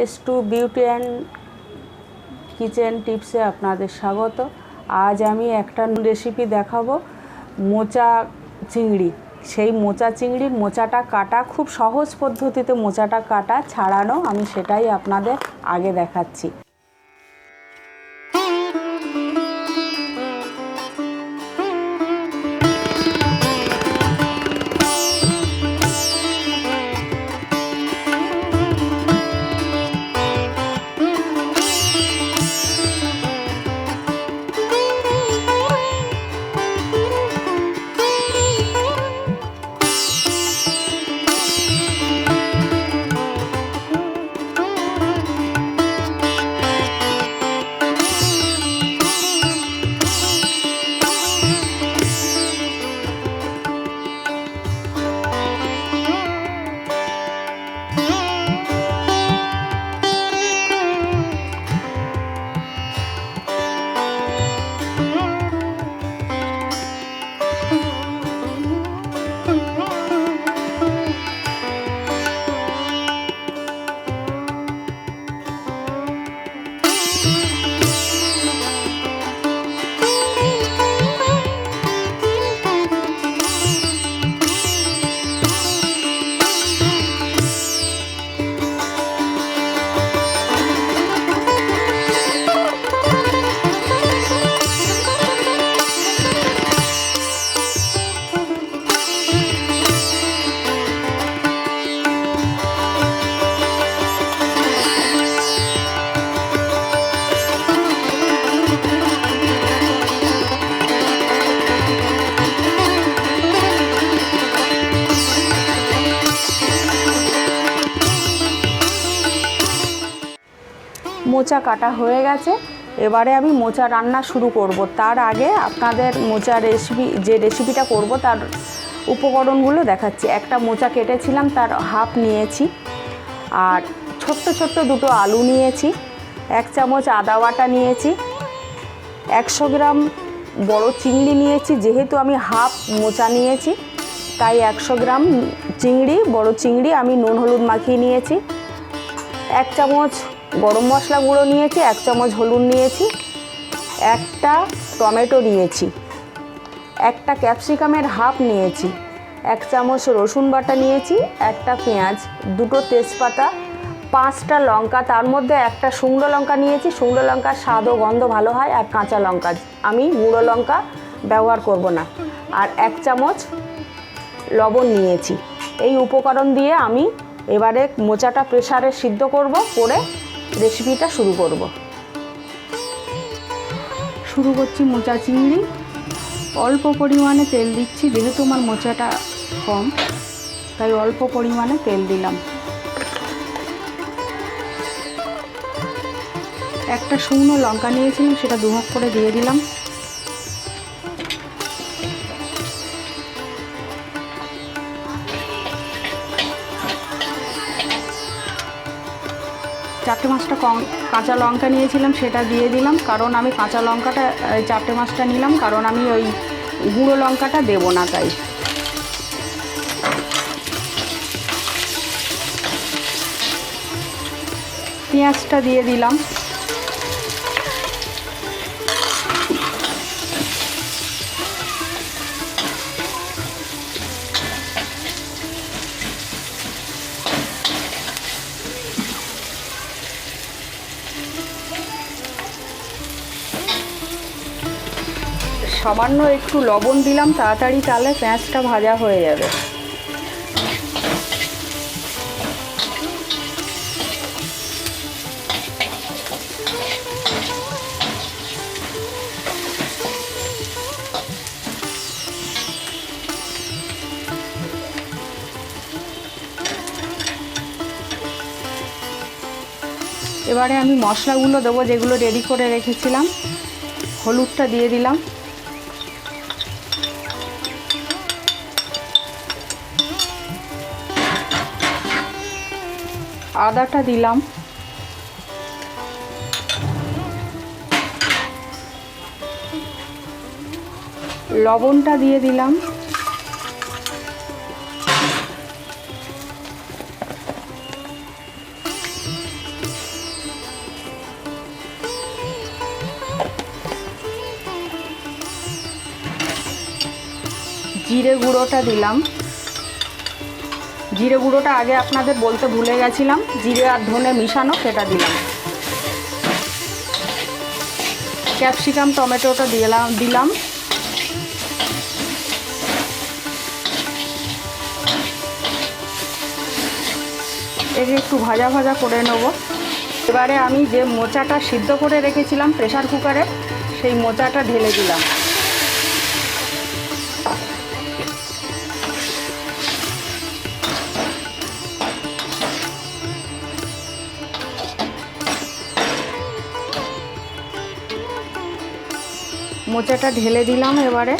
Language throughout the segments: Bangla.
S two beauty and kitchen টিপসে আপনাদের স্বাগত। আজ আমি একটা রেসিপি দেখাবো, মোচা চিংড়ি। সেই মোচা চিংড়ির মোচাটা কাটা, খুব সহজ পদ্ধতিতে মোচাটা কাটা, ছাড়ানো আমি সেটাই আপনাদের আগে দেখাচ্ছি। মোচা কাটা হয়ে গেছে। এবারে আমি মোচা রান্না শুরু করব। তার আগে আপনাদের মোচা রেসিপি যে রেসিপিটা করব, তার উপকরণগুলো দেখাচ্ছি। একটা মোচা কেটেছিলাম, তার হাফ নিয়েছি। আর ছোট্ট ছোট্ট দুটো আলু নিয়েছি, এক চামচ আদা বাটা নিয়েছি, একশো গ্রাম বড় চিংড়ি নিয়েছি, যেহেতু আমি হাফ মোচা নিয়েছি, তাই একশো গ্রাম চিংড়ি, বড় চিংড়ি, আমি নুন হলুদ মাখিয়ে নিয়েছি, এক চামচ গরম মশলা গুঁড়ো নিয়েছি, এক চামচ হলুদ নিয়েছি, একটা টমেটো নিয়েছি, একটা ক্যাপসিকামের হাফ নিয়েছি, এক চামচ রসুন বাটা নিয়েছি, একটা পেঁয়াজ, দুটো তেজপাতা, পাঁচটা লঙ্কা, তার মধ্যে একটা শুকনো লঙ্কা নিয়েছি, শুকনো লঙ্কার স্বাদ ও গন্ধ ভালো হয়, আর কাঁচা লঙ্কা। আমি গুঁড়ো লঙ্কা ব্যবহার করব না। আর এক চামচ লবণ নিয়েছি। এই উপকরণ দিয়ে আমি এবারে মোচাটা প্রেসারে সিদ্ধ করব, করে রেসিপিটা শুরু করব। শুরু করছি মোচা চিংড়ি। অল্প পরিমাণে তেল দিচ্ছি, যেহেতু আমার মোচাটা কম, তাই অল্প পরিমাণে তেল দিলাম। একটা শুকনো লঙ্কা নিয়েছিলাম, সেটা দুমক করে দিয়ে দিলাম। চারটে মাছটা কম কাঁচা লঙ্কা নিয়েছিলাম সেটা দিয়ে দিলাম। কারণ আমি কাঁচা লঙ্কাটা চারটে মাছটা নিলাম, কারণ আমি ওই গুঁড়ো লঙ্কাটা দেবো না তাই। পেঁয়াজটা দিয়ে দিলাম। সামান্য একটু লবণ দিলাম, তাড়াতাড়ি তাহলে পেঁয়াজটা ভাজা হয়ে যাবে। এবারে আমি মশলাগুলো দেবো, যেগুলো রেডি করে রেখেছিলাম। হলুদটা দিয়ে দিলাম। আদাটা দিলাম। লবণটা দিয়ে দিলাম। জিরে গুঁড়োটা দিলাম। জিরে গুঁড়োটা আগে আপনাদের বলতে ভুলে গেছিলাম, জিরে আর ধনে মিশানো সেটা দিলাম। ক্যাপসিকাম, টমেটোটা দিলাম দিলাম। একে একটু ভাজা ভাজা করে নেব। এবারে আমি যে মোচাটা সিদ্ধ করে রেখেছিলাম প্রেশার কুকারে, সেই মোচাটা ঢেলে দিলাম। মোচাটা ঢেলে দিলাম এবারে।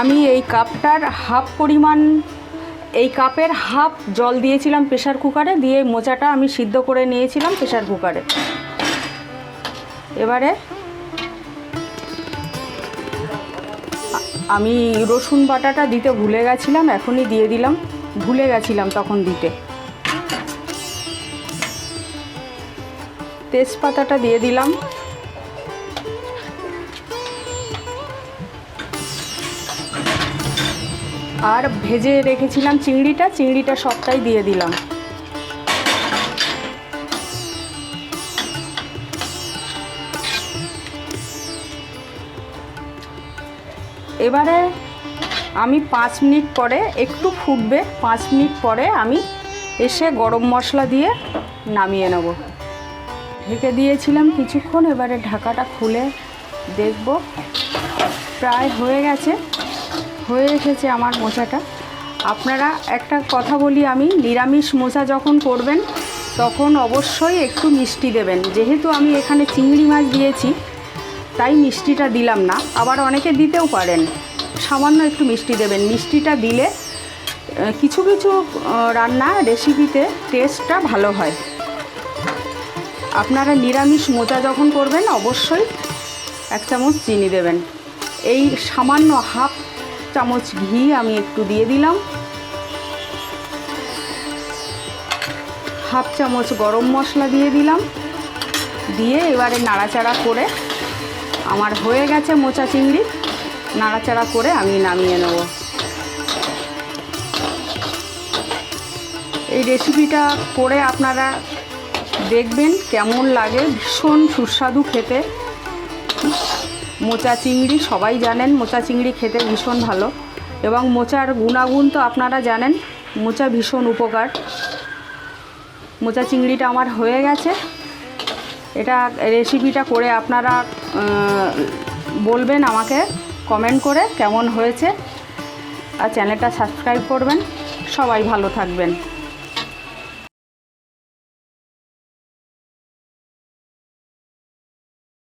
আমি এই কাপটার হাফ পরিমাণ, এই কাপের হাফ জল দিয়েছিলাম প্রেশার কুকারে, দিয়ে মোচাটা আমি সিদ্ধ করে নিয়েছিলাম প্রেশার কুকারে। এবারে আমি রসুন বাটাটা দিতে ভুলে গেছিলাম, এখনই দিয়ে দিলাম। ভুলে গেছিলাম তখন দিতে। তেজপাতাটা দিয়ে দিলাম। আর ভেজে রেখেছিলাম চিংড়িটা চিংড়িটা সবটাই দিয়ে দিলাম। এবারে আমি পাঁচ মিনিট পরে, একটু ফুটবে, পাঁচ মিনিট পরে আমি এসে গরম মশলা দিয়ে নামিয়ে নেব। ঢেকে দিয়েছিলাম কিছুক্ষণ, এবারে ঢাকাটা খুলে দেখব। প্রায় হয়ে গেছে। হয়ে এসেছে আমার মোচাটা। আপনারা একটা কথা বলি আমি, নিরামিষ মোচা যখন করবেন, তখন অবশ্যই একটু মিষ্টি দেবেন। যেহেতু আমি এখানে চিংড়ি মাছ দিয়েছি, তাই মিষ্টিটা দিলাম না। আবার অনেকে দিতেও পারেন। সামান্য একটু মিষ্টি দেবেন। মিষ্টিটা দিলে কিছু কিছু রান্না রেসিপিতে টেস্টটা ভালো হয়। আপনারা নিরামিষ মোচা যখন করবেন, অবশ্যই এক চামচ চিনি দেবেন। এই সামান্য হাফ চামচ ঘি আমি একটু দিয়ে দিলাম। হাফ চামচ গরম মশলা দিয়ে দিলাম। দিয়ে এবারে নাড়াচাড়া করে আমার হয়ে গেছে মোচা চিংড়ি। নাড়াচাড়া করে আমি নামিয়ে নেব। এই রেসিপিটা করে আপনারা দেখবেন কেমন লাগে। ভীষণ সুস্বাদু খেতে। মোচা চিংড়ি, সবাই জানেন মোচা চিংড়ি খেতে ভীষণ ভালো। এবং মোচার গুণাগুণ তো আপনারা জানেন, মোচা ভীষণ উপকার। মোচা চিংড়িটা আমার হয়ে গেছে। এটা রেসিপিটা করে আপনারা বলবেন আমাকে কমেন্ট করে কেমন হয়েছে। আর চ্যানেলটা সাবস্ক্রাইব করবেন। সবাই ভালো থাকবেন।